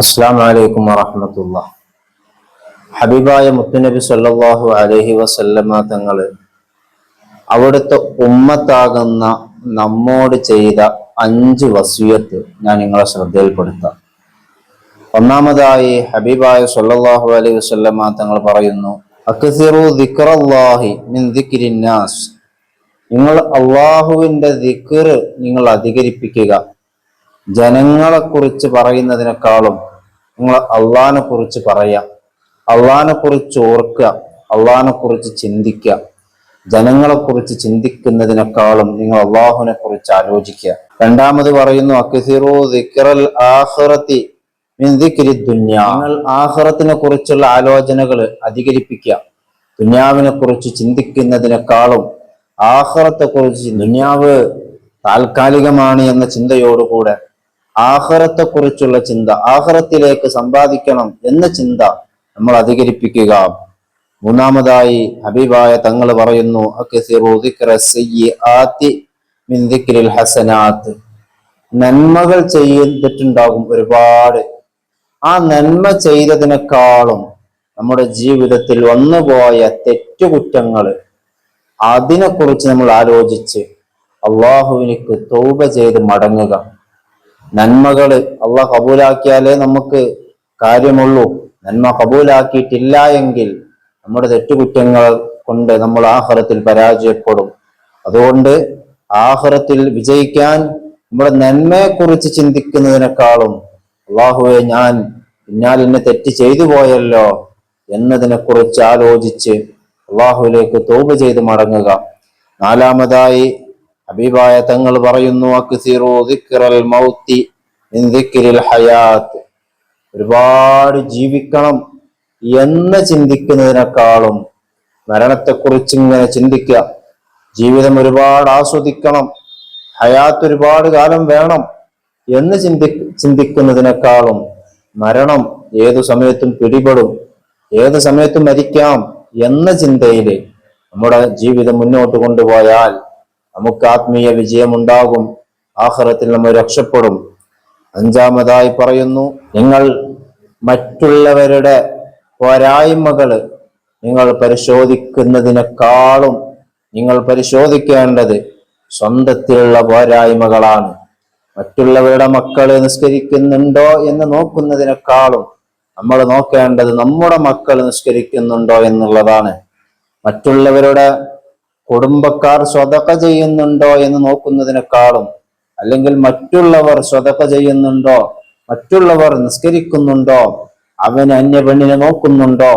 അസ്സാം വലൈക്കും വറഹമത്തുള്ള. ഹബീബായ മുത്തുനബി സ്വല്ലല്ലാഹു അലൈഹി വസല്ലമ തങ്ങൾ അവിടുത്തെ ഉമ്മത്താകുന്ന നമ്മോട് ചെയ്ത അഞ്ച് വസീയത്ത് ഞാൻ നിങ്ങളെ ശ്രദ്ധയിൽപ്പെടുത്താം. ഒന്നാമതായി ഹബീബായ സ്വല്ലല്ലാഹു അലൈഹി വസല്ലമ തങ്ങൾ പറയുന്നു അക്സിറു ദിക്റല്ലാഹി മിൻ ദിക്രിന്നാസ് നിങ്ങൾ അള്ളാഹുവിന്റെ ദിക്ർ നിങ്ങൾ അധികരിപ്പിക്കുക. ജനങ്ങളെ കുറിച്ച് പറയുന്നതിനേക്കാളും നിങ്ങൾ അള്ളഹാനെ കുറിച്ച് പറയാം. അള്ളഹാനെ കുറിച്ച് ഓർക്കുക അള്ളഹാനെ കുറിച്ച് ചിന്തിക്കുക. ജനങ്ങളെ കുറിച്ച് ചിന്തിക്കുന്നതിനേക്കാളും നിങ്ങൾ അള്ളാഹുവിനെ കുറിച്ച് ആലോചിക്കുക. രണ്ടാമത് പറയുന്നു നിങ്ങൾ ആഹ്റത്തിനെ കുറിച്ചുള്ള ആലോചനകൾ അധികരിപ്പിക്കുക. ദുന്യാവിനെ കുറിച്ച് ചിന്തിക്കുന്നതിനേക്കാളും ആഹ്റത്തെ കുറിച്ച് ദുന്യാവ് താൽക്കാലികമാണ് എന്ന ചിന്തയോടുകൂടെ ആഹ്റത്തെ കുറിച്ചുള്ള ചിന്ത ആഹ്റത്തിലേക്ക് സമ്പാദിക്കണം എന്ന ചിന്ത നമ്മൾ അധികരിപ്പിക്കുക. മൂന്നാമതായി ഹബീബായ തങ്ങൾ പറയുന്നു ഹസനാത്ത് നന്മകൾ ചെയ്തിട്ടുണ്ടാകും ഒരുപാട്. ആ നന്മ ചെയ്തതിനേക്കാളും നമ്മുടെ ജീവിതത്തിൽ വന്നുപോയ തെറ്റുകുറ്റങ്ങൾ അതിനെക്കുറിച്ച് നമ്മൾ ആലോചിച്ച് അള്ളാഹുവിനിക്ക് തോപ ചെയ്ത് മടങ്ങുക. നന്മകൾ അള്ളാഹ് കബൂലാക്കിയാലേ നമുക്ക് കാര്യമുള്ളൂ. നന്മ കബൂലാക്കിയിട്ടില്ല എങ്കിൽ നമ്മുടെ തെറ്റുകുറ്റങ്ങൾ കൊണ്ട് നമ്മൾ ആഹ്റത്തിൽ പരാജയപ്പെടും. അതുകൊണ്ട് ആഹ്റത്തിൽ വിജയിക്കാൻ നമ്മുടെ നന്മയെക്കുറിച്ച് ചിന്തിക്കുന്നതിനേക്കാളും അള്ളാഹുവെ ഞാൻ പിന്നാൽ എന്നെ തെറ്റ് ചെയ്തു പോയല്ലോ എന്നതിനെക്കുറിച്ച് ആലോചിച്ച് അള്ളാഹുവിലേക്ക് തോപ് ചെയ്ത് മടങ്ങുക. നാലാമതായി ഹബീബായ തങ്ങൾ പറയുന്നു ഹയാത്ത്. ഒരുപാട് ജീവിക്കണം എന്ന് ചിന്തിക്കുന്നതിനേക്കാളും മരണത്തെക്കുറിച്ച് ഇങ്ങനെ ചിന്തിക്കുക. ജീവിതം ഒരുപാട് ആസ്വദിക്കണം. ഹയാത്ത് ഒരുപാട് കാലം വേണം എന്ന് ചിന്തി ചിന്തിക്കുന്നതിനേക്കാളും മരണം ഏതു സമയത്തും പിടിപെടും ഏത് സമയത്തും മരിക്കാം എന്ന ചിന്തയിൽ നമ്മുടെ ജീവിതം മുന്നോട്ട് കൊണ്ടുപോയാൽ നമുക്ക് ആത്മീയ വിജയമുണ്ടാകും. ആഹ്റത്തിൽ നമ്മൾ രക്ഷപ്പെടും. അഞ്ചാമതായി പറയുന്നു നിങ്ങൾ മറ്റുള്ളവരുടെ പോരായ്മകൾ നിങ്ങൾ പരിശോധിക്കുന്നതിനേക്കാളും നിങ്ങൾ പരിശോധിക്കേണ്ടത് സ്വന്തത്തിലുള്ള പോരായ്മകളാണ്. മറ്റുള്ളവരുടെ മക്കൾ നിസ്കരിക്കുന്നുണ്ടോ എന്ന് നോക്കുന്നതിനേക്കാളും നമ്മൾ നോക്കേണ്ടത് നമ്മുടെ മക്കൾ നിസ്കരിക്കുന്നുണ്ടോ എന്നുള്ളതാണ്. മറ്റുള്ളവരുടെ കുടുംബക്കാർ സ്വതക്ക ചെയ്യുന്നുണ്ടോ എന്ന് നോക്കുന്നതിനേക്കാളും അല്ലെങ്കിൽ മറ്റുള്ളവർ സ്വതക്ക ചെയ്യുന്നുണ്ടോ മറ്റുള്ളവർ നിസ്കരിക്കുന്നുണ്ടോ അവൻ അന്യ പെണ്ണിനെ നോക്കുന്നുണ്ടോ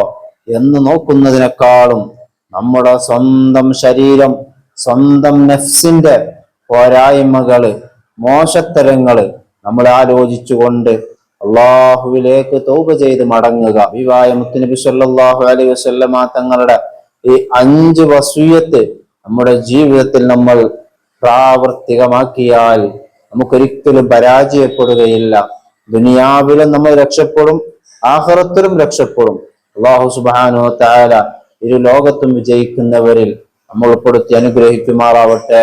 എന്ന് നോക്കുന്നതിനേക്കാളും നമ്മുടെ സ്വന്തം ശരീരം സ്വന്തം നെഫ്സിന്റെ പോരായ്മകൾ മോശത്തരങ്ങൾ നമ്മൾ ആലോചിച്ചുകൊണ്ട് അള്ളാഹുവിലേക്ക് തൗബ ചെയ്ത് മടങ്ങുക. വിവായ മുത്തുനബി സല്ലാഹു അലൈഹി വസല്ലമ തങ്ങളുടെ ഈ അഞ്ച് വസൂയത്ത് നമ്മുടെ ജീവിതത്തിൽ നമ്മൾ പ്രാവർത്തികമാക്കിയാൽ നമുക്കൊരിക്കലും പരാജയപ്പെടുകയില്ല. ദുനിയാവിലും നമ്മൾ രക്ഷപ്പെടും ആഹ്റത്തിലും രക്ഷപ്പെടും. അള്ളാഹു സുബാനോ താര ഇരു ലോകത്തും വിജയിക്കുന്നവരിൽ നമ്മൾ ഉൾപ്പെടുത്തി അനുഗ്രഹിക്കുമാറാവട്ടെ.